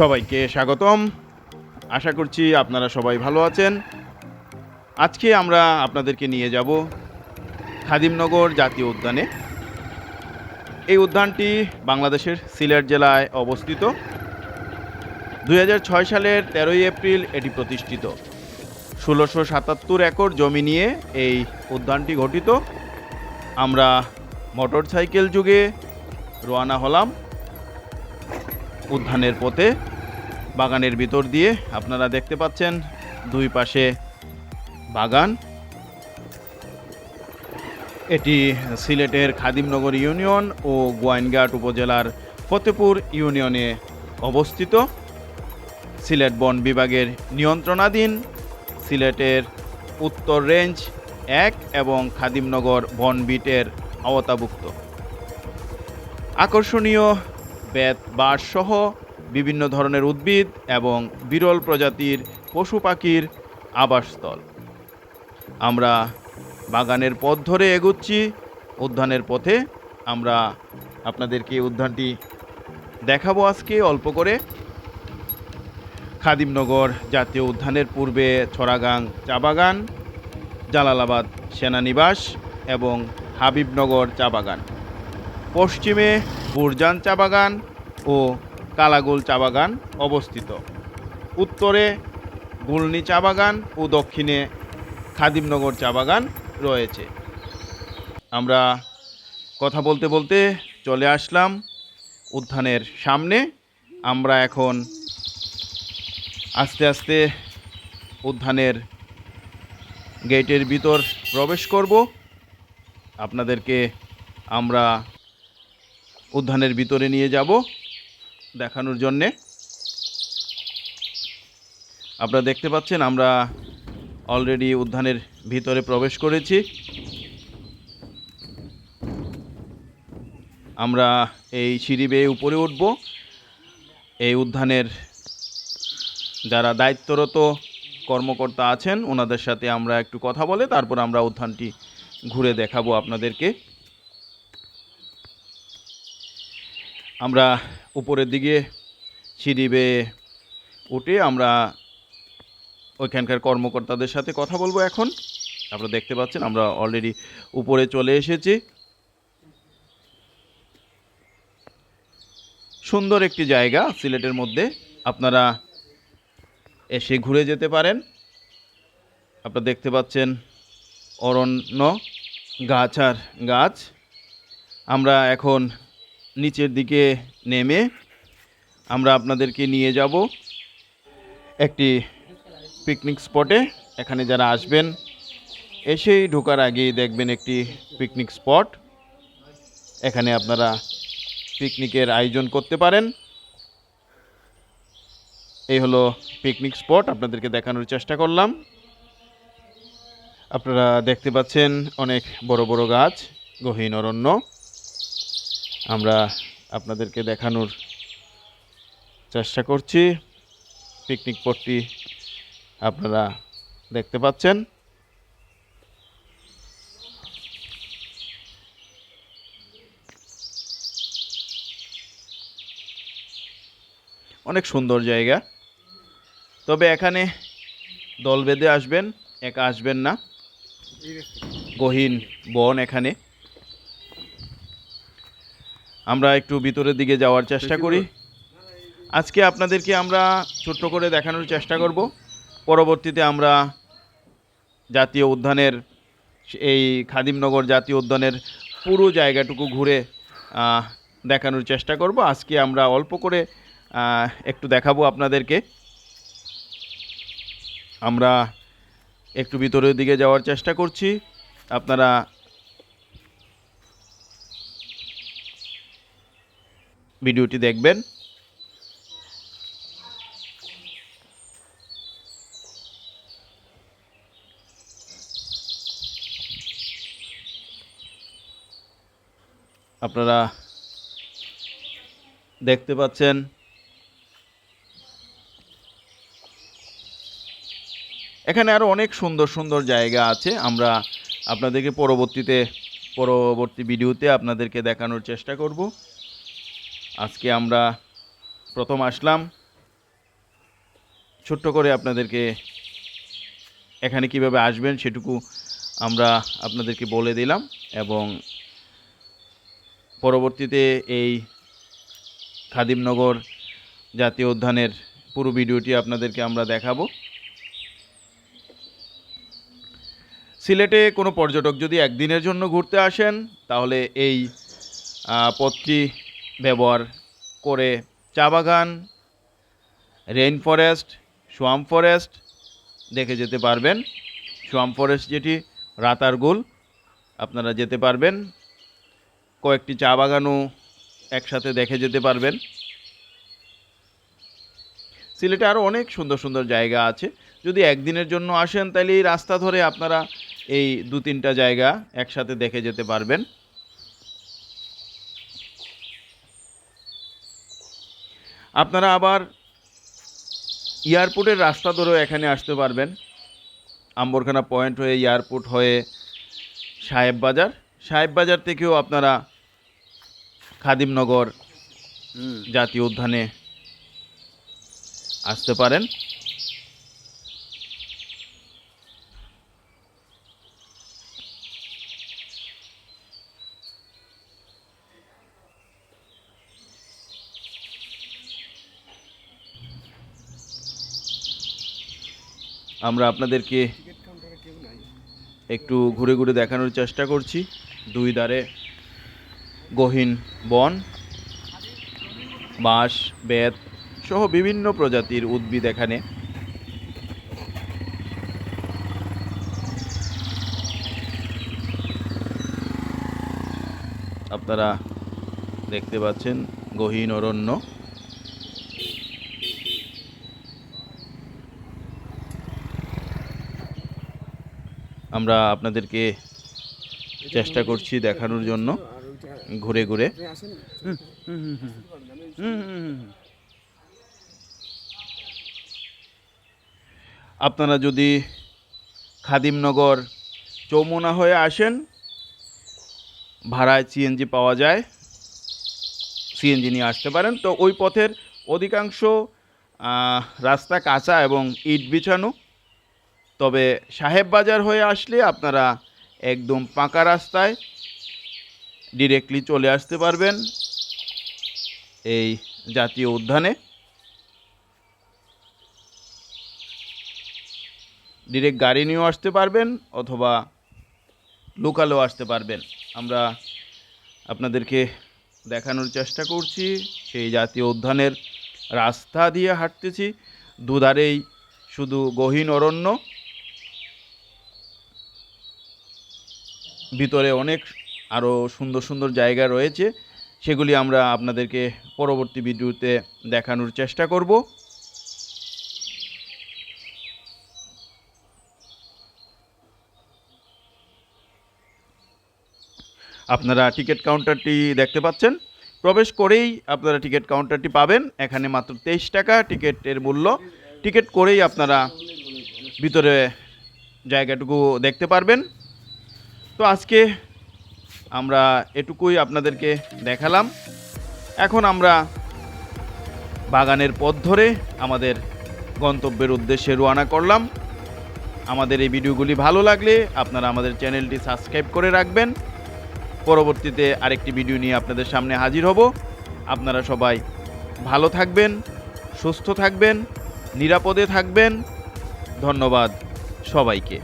সবাইকে স্বাগতম। আশা করছি আপনারা সবাই ভালো আছেন। আজকে আমরা আপনাদেরকে নিয়ে যাব খাদিমনগর জাতীয় উদ্যানে। এই উদ্যানটি বাংলাদেশের সিলেট জেলায় অবস্থিত। দু হাজার ছয় সালের তেরোই এপ্রিল এটি প্রতিষ্ঠিত। ষোলোশো সাতাত্তর একর জমি নিয়ে এই উদ্যানটি গঠিত। আমরা মোটর সাইকেল যুগে রওনা হলাম উদ্যানের পথে। বাগানের ভিতর দিয়ে আপনারা দেখতে পাচ্ছেন দুই পাশে বাগান। এটি সিলেটের খাদিমনগর ইউনিয়ন ও গোয়াইনঘাট উপজেলার ফতেপুর ইউনিয়নে অবস্থিত। সিলেট বন বিভাগের নিয়ন্ত্রণাধীন সিলেটের উত্তর রেঞ্জ এক এবং খাদিমনগর বন বিটের আওতাভুক্ত। আকর্ষণীয় বেত বাঁশসহ বিভিন্ন ধরনের উদ্ভিদ এবং বিরল প্রজাতির পশু পাখির আবাসস্থল। আমরা বাগানের পথ ধরে এগুচ্ছি। উদ্যানের পথে আমরা আপনাদেরকে উদ্যানটি দেখাবো আজকে অল্প করে। খাদিমনগর জাতীয় উদ্যানের পূর্বে ছড়াগাং চা বাগান, জালালাবাদ সেনানিবাস এবং হাবিবনগর চা বাগান। পশ্চিমে বুরজান চা বাগান ও কালাগুল চা বাগান অবস্থিত। উত্তরে গুলনি চা বাগান ও দক্ষিণে খাদিমনগর চা বাগান রয়েছে। আমরা কথা বলতে বলতে চলে আসলাম উদ্যানের সামনে। আমরা এখন আস্তে আস্তে উদ্যানের গেটের ভিতর প্রবেশ করব। আপনাদেরকে আমরা উদ্যানের ভিতরে নিয়ে যাব। দেখানোর জন্যে। আপনারা দেখতে পাচ্ছেন, আমরা অলরেডি উদ্যানের ভিতরে প্রবেশ করেছি। আমরা এই সিঁড়ি বেয়ে উপরে উঠব। এই উদ্যানের যারা দায়িত্বরত কর্মকর্তা আছেন, ওনাদের সাথে আমরা একটু কথা বলে, তারপর আমরা উদ্যানটি ঘুরে দেখাবো আপনাদেরকে। আমরা উপরের দিকে সিঁড়ি বেয়ে উঠে আমরা ওইখানকার কর্মকর্তাদের সাথে কথা বলব এখন। আপনারা দেখতে পাচ্ছেন, আমরা অলরেডি উপরে চলে এসেছি। সুন্দর একটি জায়গা সিলেটের মধ্যে। আপনারা এসে ঘুরে যেতে পারেন। আপনারা দেখতে পাচ্ছেন অরণ্য গাছ আর গাছ। আমরা এখন নিচের দিকে নেমে আমরা আপনাদেরকে নিয়ে যাব একটি পিকনিক স্পটে। এখানে যারা আসবেন, এসেই ঢোকার আগেই দেখবেন একটি পিকনিক স্পট। এখানে আপনারা পিকনিকের আয়োজন করতে পারেন। এই হলো পিকনিক স্পট, আপনাদেরকে দেখানোর চেষ্টা করলাম। আপনারা দেখতে পাচ্ছেন অনেক বড় বড় গাছ, গহীন অরণ্য। আমরা আপনাদেরকে দেখানোর চেষ্টা করছি। পিকনিক পটটি আপনারা দেখতে পাচ্ছেন। অনেক সুন্দর জায়গা। তবে এখানে দল বেঁধে আসবেন, একা আসবেন না। গহীন বন এখানে। আমরা একটু ভিতরের দিকে যাওয়ার চেষ্টা করি। আজকে আপনাদেরকে আমরা ছোট্ট করে দেখানোর চেষ্টা করব। পরবর্তীতে আমরা জাতীয় উদ্যানের এই খাদিমনগর জাতীয় উদ্যানের পুরো জায়গাটুকু ঘুরে দেখানোর চেষ্টা করব। আজকে আমরা অল্প করে একটু দেখাবো আপনাদেরকে। আমরা একটু ভিতরের দিকে যাওয়ার চেষ্টা করছি। আপনারা ভিডিওটি দেখবেন। আপনারা দেখতে পাচ্ছেন এখানে আরও অনেক সুন্দর সুন্দর জায়গা আছে। আমরা আপনাদেরকে পরবর্তীতে, পরবর্তী ভিডিওতে আপনাদেরকে দেখানোর চেষ্টা করব। আজকে আমরা প্রথম আসলাম। ছোট্ট করে আপনাদেরকে এখানে কীভাবে আসবেন সেটুকু আমরা আপনাদেরকে বলে দিলাম এবং পরবর্তীতে এই খাদিমনগর জাতীয় উদ্যানের পুরো ভিডিওটি আপনাদেরকে আমরা দেখাবো। সিলেটে কোনো পর্যটক যদি একদিনের জন্য ঘুরতে আসেন, তাহলে এই পথটি ব্যবহার করে চা বাগান রেইন ফরেস্ট সোয়াম ফরেস্ট দেখে যেতে পারবেন। সোয়াম ফরেস্ট যেটি রাতারগুল, আপনারা যেতে পারবেন। কয়েকটি চা বাগানও একসাথে দেখে যেতে পারবেন। সিলেটে আরও অনেক সুন্দর সুন্দর জায়গা আছে। যদি একদিনের জন্য আসেন তাহলে এই রাস্তা ধরে আপনারা এই দু তিনটা জায়গা একসাথে দেখে যেতে পারবেন। আপনারা আবার এয়ারপোর্টের রাস্তা ধরেও এখানে আসতে পারবেন। আম্বরখানা পয়েন্ট হয়ে এয়ারপোর্ট হয়ে সাহেব বাজার সাহেব বাজার থেকেও আপনারা খাদিমনগর জাতীয় উদ্যানে আসতে পারেন। আমরা আপনাদেরকে একটু ঘুরে ঘুরে দেখানোর চেষ্টা করছি। দুই ধারে গহীন বন, বাঁশ, বেত সহ বিভিন্ন প্রজাতির উদ্ভিদ এখানে। আপনারা দেখতে পাচ্ছেন গহীন অরণ্য। আমরা আপনাদেরকে চেষ্টা করছি দেখানোর জন্য। ঘুরে ঘুরে। আপনারা যদি খাদিমনগর চৌমুনা হয়ে আসেন, ভাড়ায় সিএনজি পাওয়া যায়, সিএনজি নিয়ে আসতে পারেন। তো ওই পথের অধিকাংশ রাস্তা কাঁচা এবং ইট বিছানো। তবে সাহেব বাজার হয়ে আসলে আপনারা একদম পাকা রাস্তায় ডিরেক্টলি চলে আসতে পারবেন এই জাতীয় উদ্যানে। ডিরেক্ট গাড়ি নিয়েও আসতে পারবেন অথবা লোকালেও আসতে পারবেন। আমরা আপনাদেরকে দেখানোর চেষ্টা করছি, সেই জাতীয় উদ্যানের রাস্তা দিয়ে হাঁটতেছি। দুধারেই শুধু গহীন অরণ্য। ভিতরে অনেক আরও সুন্দর সুন্দর জায়গা রয়েছে। সেগুলি আমরা আপনাদেরকে পরবর্তী ভিডিওতে দেখানোর চেষ্টা করব। আপনারা টিকিট কাউন্টারটি দেখতে পাচ্ছেন। প্রবেশ করেই আপনারা টিকিট কাউন্টারটি পাবেন। এখানে মাত্র তেইশ টাকা টিকিটের মূল্য। টিকিট করেই আপনারা ভিতরে জায়গাটুকু দেখতে পারবেন। তো আজকে আমরা এটুকুই আপনাদেরকে দেখালাম। এখন আমরা বাগানের পথ ধরে আমাদের গন্তব্যের উদ্দেশ্যে রওনা করলাম। আমাদের এই ভিডিওগুলি ভালো লাগলে আপনারা আমাদের চ্যানেলটি সাবস্ক্রাইব করে রাখবেন। পরবর্তীতে আরেকটি ভিডিও নিয়ে আপনাদের সামনে হাজির হব। আপনারা সবাই ভালো থাকবেন, সুস্থ থাকবেন, নিরাপদে থাকবেন। ধন্যবাদ সবাইকে।